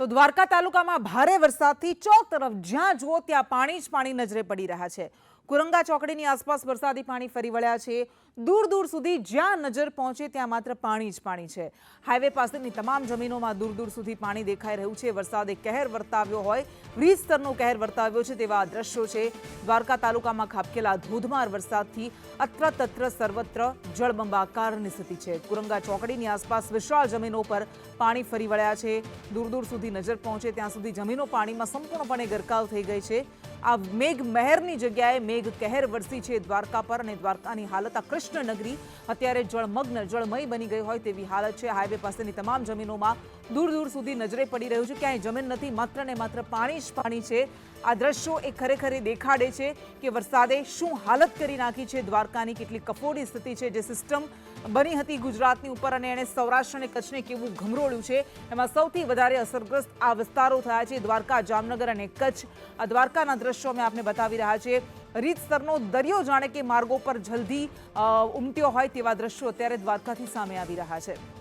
તો દ્વારકા તાલુકામાં ભારે વરસાદથી ચોક તરફ જ્યાં જુઓ ત્યાં પાણી જ પાણી નજરે પડી રહ્યા છે. કુરંગા ચોકડીની આસપાસ વરસાદી પાણી ફરી વળ્યા છે. દૂર દૂર સુધી જ્યાં નજર પહોંચે ત્યાં માત્ર પાણી જ પાણી છે. હાઈવે પાસેની તમામ જમીનોમાં દૂર દૂર સુધી પાણી દેખાઈ રહ્યું છે. વરસાદે કહેર વર્તાવ્યો હોય, વીજ સ્તરનો કહેર વર્તાવ્યો છે તેવા દ્રશ્યો છે. દ્વારકા તાલુકામાં ખાબકેલા ધોધમાર વરસાદથી અત્ર તત્ર સર્વત્ર જળબંબાકારની સ્થિતિ છે. કુરંગા ચોકડીની આસપાસ વિશાળ જમીનો પર પાણી ફરી વળ્યા છે. દૂર દૂર સુધી નજર પહોંચે ત્યાં સુધી જમીનો પાણીમાં સંપૂર્ણપણે ગરકાવ થઈ ગઈ છે. આ મેઘ મહેરની જગ્યાએ મેઘ કહેર વરસી છે દ્વારકા પર અને દ્વારકાની હાલત આ કૃષ્ણનગરી. અત્યારે જળમગ્ન, જળમય બની ગઈ હોય તેવી હાલત છે. હાઈવે પાસેની તમામ જમીનોમાં દૂર દૂર સુધી નજરે પડી રહ્યું છે. ક્યાંય જમીન નથી. માત્ર ને માત્ર પાણી જ પાણી છે. આ દ્રશ્યો એ ખરેખર દેખાડે છે કે વરસાદે શું હાલત કરી નાખી છે. દ્વારકાની કેટલી કફોડી સ્થિતિ છે જે સિસ્ટમ બની હતી ગુજરાતની ઉપર અને એણે સૌરાષ્ટ્ર અને કચ્છને કેવું ઘમરોળ્યું છે. એમાં સૌથી વધારે અસરગ્રસ્ત આ વિસ્તારો થયા છે દ્વારકા, જામનગર અને કચ્છ. આ દ્વારકાના દ્રશ્યો અમે આપને બતાવી રહ્યા છીએ. રીત સ્તરનો દરિયો જાણે કે માર્ગો પર જલ્દી ઉમટ્યો હોય તેવા દ્રશ્યો અત્યારે દ્વારકાથી સામે આવી રહ્યા છે.